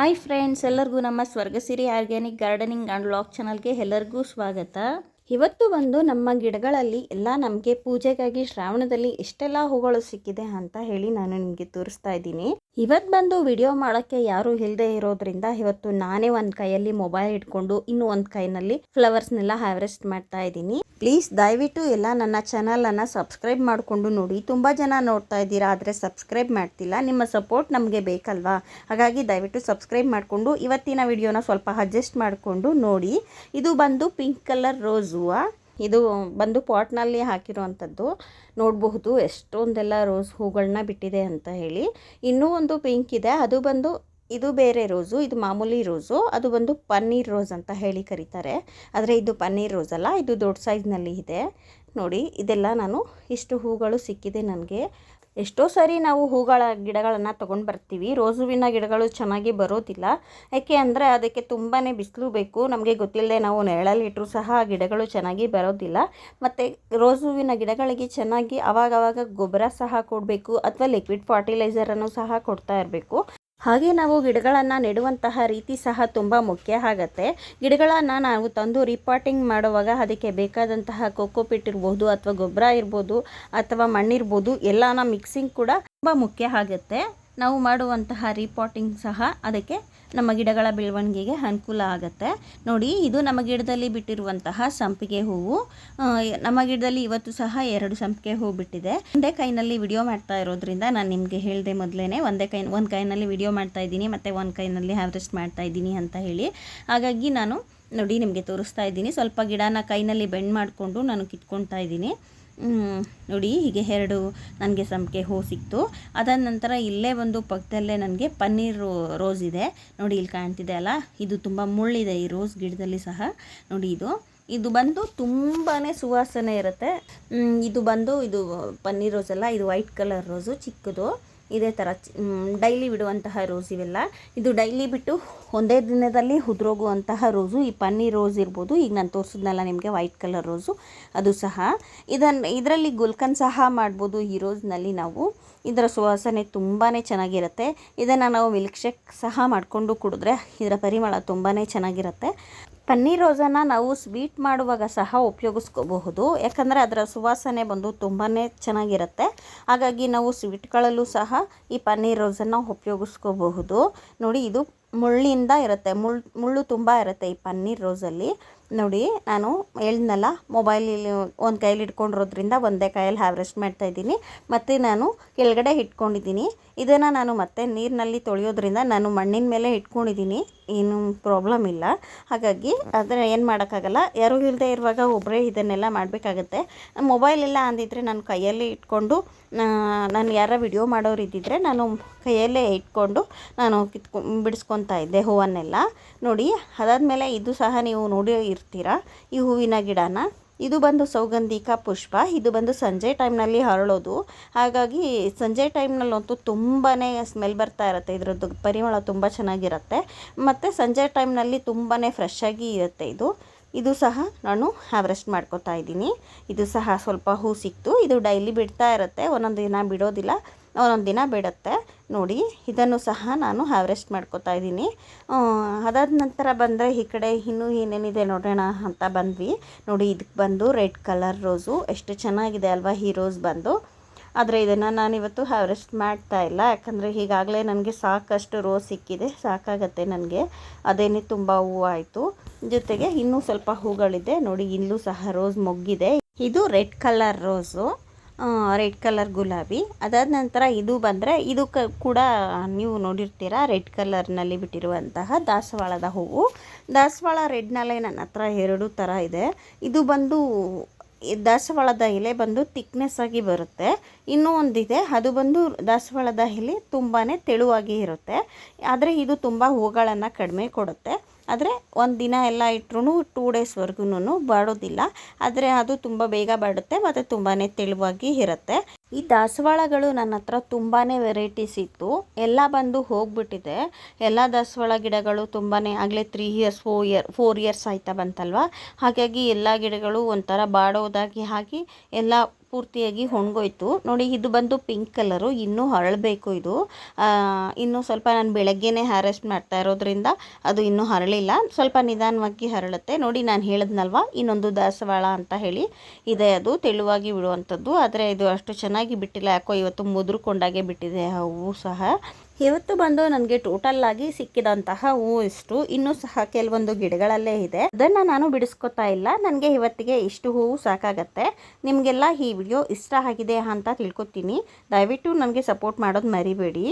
Hi friends ಎಲ್ಲರಿಗೂ ನಮ್ಮ Swargasiri organic gardening and lock ಚಾನಲ್ಗೆ ಎಲ್ಲರಿಗೂ ಸ್ವಾಗತ. ಇವತ್ತು ಬಂದು ನಮ್ಮ ಗಿಡಗಳಲ್ಲಿ ಎಲ್ಲ ನಮಗೆ ಪೂಜೆಗಾಗಿ ಶ್ರಾವಣದಲ್ಲಿ ಎಷ್ಟೆಲ್ಲ ಹೂಗಳು ಸಿಕ್ಕಿದೆ ಅಂತ ಹೇಳಿ ನಾನು ನಿಮಗೆ ತೋರಿಸ್ತಾ ಇದ್ದೀನಿ. ಇವತ್ತು ಬಂದು ವಿಡಿಯೋ ಮಾಡೋಕ್ಕೆ ಯಾರೂ ಇಲ್ಲದೆ ಇರೋದ್ರಿಂದ ಇವತ್ತು ನಾನೇ ಒಂದು ಕೈಯಲ್ಲಿ ಮೊಬೈಲ್ ಇಟ್ಕೊಂಡು ಇನ್ನು ಒಂದು ಕೈನಲ್ಲಿ ಫ್ಲವರ್ಸ್ನೆಲ್ಲ ಹಾರ್ವೆಸ್ಟ್ ಮಾಡ್ತಾ ಇದ್ದೀನಿ. ಪ್ಲೀಸ್ ದಯವಿಟ್ಟು ಎಲ್ಲ ನನ್ನ ಚಾನಲನ್ನು ಸಬ್ಸ್ಕ್ರೈಬ್ ಮಾಡಿಕೊಂಡು ನೋಡಿ. ತುಂಬ ಜನ ನೋಡ್ತಾ ಇದ್ದೀರಾ, ಆದರೆ ಸಬ್ಸ್ಕ್ರೈಬ್ ಮಾಡ್ತಿಲ್ಲ. ನಿಮ್ಮ ಸಪೋರ್ಟ್ ನಮಗೆ ಬೇಕಲ್ವಾ? ಹಾಗಾಗಿ ದಯವಿಟ್ಟು ಸಬ್ಸ್ಕ್ರೈಬ್ ಮಾಡಿಕೊಂಡು ಇವತ್ತಿನ ವಿಡಿಯೋನ ಸ್ವಲ್ಪ ಅಡ್ಜಸ್ಟ್ ಮಾಡಿಕೊಂಡು ನೋಡಿ. ಇದು ಬಂದು ಪಿಂಕ್ ಕಲರ್ ರೋಸ್. ಹೂವು ಇದು ಬಂದು ಪಾಟ್ನಲ್ಲಿ ಹಾಕಿರುವಂಥದ್ದು. ನೋಡಬಹುದು ಎಷ್ಟೊಂದೆಲ್ಲ ರೋಸ್ ಹೂಗಳನ್ನ ಬಿಟ್ಟಿದೆ ಅಂತ ಹೇಳಿ. ಇನ್ನೂ ಒಂದು ಪಿಂಕ್ ಇದೆ. ಅದು ಬಂದು ಇದು ಬೇರೆ ರೋಸು, ಇದು ಮಾಮೂಲಿ ರೋಸು, ಅದು ಬಂದು ಪನ್ನೀರ್ ರೋಸ್ ಅಂತ ಹೇಳಿ ಕರೀತಾರೆ. ಆದರೆ ಇದು ಪನ್ನೀರ್ ರೋಸ್ ಅಲ್ಲ, ಇದು ದೊಡ್ಡ ಸೈಜ್ನಲ್ಲಿ ಇದೆ. ನೋಡಿ, ಇದೆಲ್ಲ ನಾನು ಇಷ್ಟು ಹೂಗಳು ಸಿಕ್ಕಿದೆ ನನಗೆ. ಎಷ್ಟೋ ಸಾರಿ ನಾವು ಹೂಗಳ ಗಿಡಗಳನ್ನು ತೊಗೊಂಡು ಬರ್ತೀವಿ. ರೋಸ್ ಹೂವಿನ ಗಿಡಗಳು ಚೆನ್ನಾಗಿ ಬರೋದಿಲ್ಲ. ಯಾಕೆ ಅಂದರೆ ಅದಕ್ಕೆ ತುಂಬಾ ಬಿಸಿಲು ಬೇಕು. ನಮಗೆ ಗೊತ್ತಿಲ್ಲದೆ ನಾವು ನೆರಳಲ್ಲಿಟ್ಟರು ಸಹ ಗಿಡಗಳು ಚೆನ್ನಾಗಿ ಬರೋದಿಲ್ಲ. ಮತ್ತು ರೋಸುವಿನ ಗಿಡಗಳಿಗೆ ಚೆನ್ನಾಗಿ ಆವಾಗವಾಗ ಗೊಬ್ಬರ ಸಹ ಕೊಡಬೇಕು, ಅಥವಾ ಲಿಕ್ವಿಡ್ ಫರ್ಟಿಲೈಸರನ್ನು ಸಹ ಕೊಡ್ತಾ ಇರಬೇಕು. ಹಾಗೆ ನಾವು ಗಿಡಗಳನ್ನು ನೆಡುವಂತಹ ರೀತಿ ಸಹ ತುಂಬ ಮುಖ್ಯ ಆಗತ್ತೆ. ಗಿಡಗಳನ್ನು ನಾವು ತಂದು ರಿಪಾಟಿಂಗ್ ಮಾಡುವಾಗ ಅದಕ್ಕೆ ಬೇಕಾದಂತಹ ಕೋಕೋಪಿಟ್ ಇರ್ಬೋದು ಅಥವಾ ಗೊಬ್ಬರ ಇರ್ಬೋದು ಅಥವಾ ಮಣ್ಣಿರ್ಬೋದು ಎಲ್ಲನ ಮಿಕ್ಸಿಂಗ್ ಕೂಡ ತುಂಬ ಮುಖ್ಯ ಆಗುತ್ತೆ. ನಾವು ಮಾಡುವಂತಹ ರೀಪಾಟಿಂಗ್ ಸಹ ಅದಕ್ಕೆ ನಮ್ಮ ಗಿಡಗಳ ಬೆಳವಣಿಗೆಗೆ ಅನುಕೂಲ ಆಗುತ್ತೆ. ನೋಡಿ, ಇದು ನಮ್ಮ ಗಿಡದಲ್ಲಿ ಬಿಟ್ಟಿರುವಂತಹ ಸಂಪಿಗೆ ಹೂವು. ನಮ್ಮ ಗಿಡದಲ್ಲಿ ಇವತ್ತು ಸಹ ಎರಡು ಸಂಪಿಗೆ ಹೂವು ಬಿಟ್ಟಿದೆ. ಒಂದೇ ಕೈನಲ್ಲಿ ವಿಡಿಯೋ ಮಾಡ್ತಾ ಇರೋದ್ರಿಂದ ನಾನು ನಿಮಗೆ ಹೇಳಿದೆ ಮೊದಲೇ ಒಂದೇ ಕೈ, ಒಂದು ಕೈನಲ್ಲಿ ವಿಡಿಯೋ ಮಾಡ್ತಾ ಇದ್ದೀನಿ, ಮತ್ತು ಒಂದು ಕೈನಲ್ಲಿ ಹ್ಯಾವ್ರೆಸ್ಟ್ ಮಾಡ್ತಾ ಇದ್ದೀನಿ ಅಂತ ಹೇಳಿ. ಹಾಗಾಗಿ ನಾನು ನೋಡಿ ನಿಮಗೆ ತೋರಿಸ್ತಾ ಇದ್ದೀನಿ. ಸ್ವಲ್ಪ ಗಿಡನ ಕೈನಲ್ಲಿ ಬೆಂಡ್ ಮಾಡಿಕೊಂಡು ನಾನು ಕಿತ್ಕೊಳ್ತಾ ಇದ್ದೀನಿ. ನೋಡಿ, ಹೀಗೆ ಎರಡು ನನಗೆ ಸಂಪಿಗೆ ಹೂ ಸಿಕ್ತು. ಅದಾದ ನಂತರ ಇಲ್ಲೇ ಒಂದು ಪಕ್ಕದಲ್ಲೇ ನನಗೆ ಪನ್ನೀರ್ ರೋಸ್ ಇದೆ. ನೋಡಿ, ಇಲ್ಲಿ ಕಾಣ್ತಿದೆ ಅಲ್ಲ? ಇದು ತುಂಬ ಮುಳ್ಳಿದೆ, ಈ ರೋಸ್ ಗಿಡದಲ್ಲಿ ಸಹ. ನೋಡಿ, ಇದು. ಇದು ಬಂದು ತುಂಬಾ ಸುವಾಸನೆ ಇರುತ್ತೆ. ಇದು ಬಂದು, ಇದು ಪನ್ನೀರ್ ರೋಸ್ ಅಲ್ಲ? ಇದು ವೈಟ್ ಕಲರ್ ರೋಸು, ಚಿಕ್ಕದು. ಇದೇ ಥರ ಡೈಲಿ ಬಿಡುವಂತಹ ರೋಸ್ ಇವೆಲ್ಲ. ಇದು ಡೈಲಿ ಬಿಟ್ಟು ಒಂದೇ ದಿನದಲ್ಲಿ ಉದುರೋಗುವಂತಹ ರೋಸು. ಈ ಪನ್ನಿ ರೋಸ್ ಇರ್ಬೋದು. ಈಗ ನಾನು ತೋರಿಸಿದ್ನಲ್ಲ ನಿಮಗೆ, ವೈಟ್ ಕಲರ್ ರೋಸು. ಅದು ಸಹ. ಇದನ್ನು ಇದರಲ್ಲಿ ಗುಲ್ಕನ್ ಸಹ ಮಾಡ್ಬೋದು ಈ ರೋಸ್ನಲ್ಲಿ ನಾವು. ಇದರ ಸುವಾಸನೆ ತುಂಬಾ ಚೆನ್ನಾಗಿರುತ್ತೆ. ಇದನ್ನು ನಾವು ಮಿಲ್ಕ್ ಶೇಕ್ ಸಹ ಮಾಡಿಕೊಂಡು ಕುಡಿದ್ರೆ ಇದರ ಪರಿಮಳ ತುಂಬಾ ಚೆನ್ನಾಗಿರುತ್ತೆ. ಪನ್ನೀರ್ ರೋಸನ್ನು ನಾವು ಸ್ವೀಟ್ ಮಾಡುವಾಗ ಸಹ ಉಪಯೋಗಿಸ್ಕೋಬಹುದು. ಯಾಕಂದರೆ ಅದರ ಸುವಾಸನೆ ಬಂದು ತುಂಬಾ ಚೆನ್ನಾಗಿರುತ್ತೆ. ಹಾಗಾಗಿ ನಾವು ಸ್ವೀಟ್ಗಳಲ್ಲೂ ಸಹ ಈ ಪನ್ನೀರ್ ರೋಸನ್ನು ಉಪಯೋಗಿಸ್ಕೋಬಹುದು. ನೋಡಿ, ಇದು ಮುಳ್ಳಿಂದ ಇರುತ್ತೆ ಮುಳ್ಳು ಮುಳ್ಳು ತುಂಬ ಇರುತ್ತೆ ಈ ಪನ್ನೀರ್ ರೋಸಲ್ಲಿ. ನೋಡಿ, ನಾನು ಹೇಳಿದ್ನಲ್ಲ ಮೊಬೈಲಲ್ಲಿ ಒಂದು ಕೈಯಲ್ಲಿ ಇಟ್ಕೊಂಡಿರೋದ್ರಿಂದ ಒಂದೇ ಕೈಯಲ್ಲಿ ಹ್ಯಾವ್ರೆಸ್ಟ್ ಮಾಡ್ತಾ ಇದ್ದೀನಿ. ಮತ್ತು ನಾನು ಕೆಳಗಡೆ ಇಟ್ಕೊಂಡಿದ್ದೀನಿ. ಇದನ್ನು ನಾನು ಮತ್ತೆ ನೀರಿನಲ್ಲಿ ತೊಳೆಯೋದ್ರಿಂದ ನಾನು ಮಣ್ಣಿನ ಮೇಲೆ ಇಟ್ಕೊಂಡಿದ್ದೀನಿ. ಏನು ಪ್ರಾಬ್ಲಮ್ ಇಲ್ಲ. ಹಾಗಾಗಿ ಅದನ್ನು ಏನು ಮಾಡೋಕ್ಕಾಗಲ್ಲ. ಯಾರೂ ಇಲ್ಲದೆ ಇರುವಾಗ ಒಬ್ಬರೇ ಇದನ್ನೆಲ್ಲ ಮಾಡಬೇಕಾಗತ್ತೆ. ಮೊಬೈಲ್ ಎಲ್ಲ ಅಂದಿದ್ರೆ ನಾನು ಕೈಯಲ್ಲಿ ಇಟ್ಕೊಂಡು ನಾನು ಯಾರ ವಿಡಿಯೋ ಮಾಡೋರು ಇದ್ದಿದ್ರೆ ನಾನು ಕೈಯಲ್ಲೇ ಇಟ್ಕೊಂಡು ನಾನು ಕಿತ್ಕೊ ಬಿಡಿಸ್ಕೊತಾ ಇದ್ದೆ ಹೂವನ್ನೆಲ್ಲ. ನೋಡಿ, ಅದಾದಮೇಲೆ ಇದು ಸಹ ನೀವು ನೋಡಿ ಇರ್ತೀರ. ಈ ಹೂವಿನ ಗಿಡನ. ಇದು ಬಂದು ಸೌಗಂಧಿಕ ಪುಷ್ಪ. ಇದು ಬಂದು ಸಂಜೆ ಟೈಮ್ನಲ್ಲಿ ಹರಳೋದು. ಹಾಗಾಗಿ ಸಂಜೆ ಟೈಮ್ನಲ್ಲಂತೂ ತುಂಬಾ ಸ್ಮೆಲ್ ಬರ್ತಾ ಇರುತ್ತೆ. ಇದರದ್ದು ಪರಿಮಳ ತುಂಬ ಚೆನ್ನಾಗಿರುತ್ತೆ. ಮತ್ತು ಸಂಜೆ ಟೈಮ್ನಲ್ಲಿ ತುಂಬಾ ಫ್ರೆಶ್ ಆಗಿ ಇರುತ್ತೆ ಇದು. ಇದು ಸಹ ನಾನು ಹ್ಯಾವ್ರೆಸ್ಟ್ ಮಾಡ್ಕೊತಾ ಇದ್ದೀನಿ. ಇದು ಸಹ ಸ್ವಲ್ಪ ಹೂ ಸಿಕ್ತು. ಇದು ಡೈಲಿ ಬಿಡ್ತಾ ಇರುತ್ತೆ. ಒಂದೊಂದು ದಿನ ಬಿಡೋದಿಲ್ಲ. ಒಂದೊಂದು ದಿನ ಬಿಡುತ್ತೆ. ನೋಡಿ, ಇದನ್ನು ಸಹ ನಾನು ಹ್ಯಾವ್ರೆಸ್ಟ್ ಮಾಡ್ಕೋತಾ ಇದ್ದೀನಿ. ಅದಾದ ನಂತರ ಬಂದರೆ ಈ ಕಡೆ ಇನ್ನೂ ಏನೇನಿದೆ ನೋಡೋಣ ಅಂತ ಬಂದ್ವಿ. ನೋಡಿ ಇದಕ್ಕೆ ಬಂದು ರೆಡ್ ಕಲರ್ ರೋಸು. ಎಷ್ಟು ಚೆನ್ನಾಗಿದೆ ಅಲ್ವಾ ಈ ರೋಸ್ ಬಂದು. ಆದರೆ ಇದನ್ನು ನಾನಿವತ್ತು ಹ್ಯಾವ್ರೆಸ್ಟ್ ಮಾಡ್ತಾ ಇಲ್ಲ. ಯಾಕಂದರೆ ಈಗಾಗಲೇ ನನಗೆ ಸಾಕಷ್ಟು ರೋಸ್ ಸಿಕ್ಕಿದೆ. ಸಾಕಾಗತ್ತೆ ನನಗೆ. ಅದೇನೇ ತುಂಬ ಹೂವು ಆಯಿತು. ಜೊತೆಗೆ ಇನ್ನೂ ಸ್ವಲ್ಪ ಹೂಗಳಿದೆ. ನೋಡಿ, ಇಲ್ಲೂ ಸಹ ರೋಸ್ ಮೊಗ್ಗಿದೆ. ಇದು red colour rose. Red colour ಗುಲಾಬಿ. ಅದಾದ ನಂತರ ಇದು ಬಂದರೆ ಇದು ಕ ಕೂಡ ನೀವು ನೋಡಿರ್ತೀರ, ರೆಡ್ ಕಲರ್ನಲ್ಲಿ ಬಿಟ್ಟಿರುವಂತಹ ದಾಸವಾಳದ ಹೂವು. ದಾಸವಾಳ ರೆಡ್ನಲ್ಲೇ ನನ್ನ ಹತ್ರ ಎರಡು ಥರ ಇದೆ. ಇದು ಬಂದು ದಾಸವಾಳದ ಎಲೆ ಬಂದು ತಿಕ್ನೆಸ್ ಆಗಿ ಬರುತ್ತೆ. ಇನ್ನೂ ಒಂದಿದೆ, ಅದು ಬಂದು ದಾಸವಾಳದ ಎಲೆ ತುಂಬಾ ತೆಳುವಾಗಿ ಇರುತ್ತೆ. ಆದರೆ ಇದು ತುಂಬ ಹೂಗಳನ್ನು ಕಡಿಮೆ ಕೊಡುತ್ತೆ. ಆದರೆ ಒಂದು ದಿನ ಎಲ್ಲ ಇಟ್ಟರೂ ಟೂ ಡೇಸ್ವರೆಗೂ ಬಾಡೋದಿಲ್ಲ. ಆದರೆ ಅದು ತುಂಬ ಬೇಗ ಬಾಡುತ್ತೆ ಮತ್ತು ತುಂಬಾ ತೆಳುವಾಗಿ ಇರುತ್ತೆ. ಈ ದಾಸವಾಳಗಳು ನನ್ನ ಹತ್ರ ತುಂಬಾ ವೆರೈಟೀಸ್ ಇತ್ತು. ಎಲ್ಲ ಬಂದು ಹೋಗ್ಬಿಟ್ಟಿದೆ. ಎಲ್ಲ ದಾಸವಾಳ ಗಿಡಗಳು ತುಂಬಾ ಆಗಲೇ three years four year four years ಆಯ್ತಾ ಬಂತಲ್ವ? ಹಾಗಾಗಿ ಎಲ್ಲ ಗಿಡಗಳು ಒಂಥರ ಬಾಡೋದಾಗಿ ಹಾಗೆ ಎಲ್ಲ ಪೂರ್ತಿಯಾಗಿ ಒಣಗೋಯ್ತು ನೋಡಿ, ಇದು ಬಂದು ಪಿಂಕ್ ಕಲರು ಇನ್ನೂ ಹರಳಬೇಕು ಇದು. ಇನ್ನೂ ಸ್ವಲ್ಪ ನಾನು ಬೆಳಗ್ಗೆನೇ ಹ್ಯಾರೆಸ್ಟ್ ಮಾಡ್ತಾ ಇರೋದ್ರಿಂದ ಅದು ಇನ್ನೂ ಹರಳಿಲ್ಲ. ಸ್ವಲ್ಪ ನಿಧಾನವಾಗಿ ಹರಳುತ್ತೆ. ನೋಡಿ, ನಾನು ಹೇಳಿದ್ನಲ್ವ? ಇನ್ನೊಂದು ದಾಸವಾಳ ಅಂತ ಹೇಳಿ ಇದೆ ಅದು. ತೆಳುವಾಗಿ ಬಿಡುವಂಥದ್ದು. ಆದರೆ ಇದು ಅಷ್ಟು ಚೆನ್ನಾಗಿ ಬಿಟ್ಟಿಲ್ಲ. ಯಾಕೋ ಇವತ್ತು ಮುದುರ್ಕೊಂಡಾಗೆ ಬಿಟ್ಟಿದೆ. ಹೂವು ಸಹ. ಇವತ್ತು ಬಂದು ನನಗೆ ಟೋಟಲ್ ಆಗಿ ಸಿಕ್ಕಿದಂತಹ ಹೂವು ಇಷ್ಟು. ಇನ್ನೂ ಸಹ ಕೆಲವೊಂದು ಗಿಡಗಳಲ್ಲೇ ಇದೆ. ಅದನ್ನು ನಾನು ಬಿಡಿಸ್ಕೊತಾ ಇಲ್ಲ. ನನಗೆ ಇವತ್ತಿಗೆ ಇಷ್ಟು ಹೂವು ಸಾಕಾಗತ್ತೆ. ನಿಮಗೆಲ್ಲ ಈ ವಿಡಿಯೋ ಇಷ್ಟ ಆಗಿದೆ ಅಂತ ತಿಳ್ಕೊತೀನಿ. ದಯವಿಟ್ಟು ನನಗೆ ಸಪೋರ್ಟ್ ಮಾಡೋದು ಮರಿಬೇಡಿ.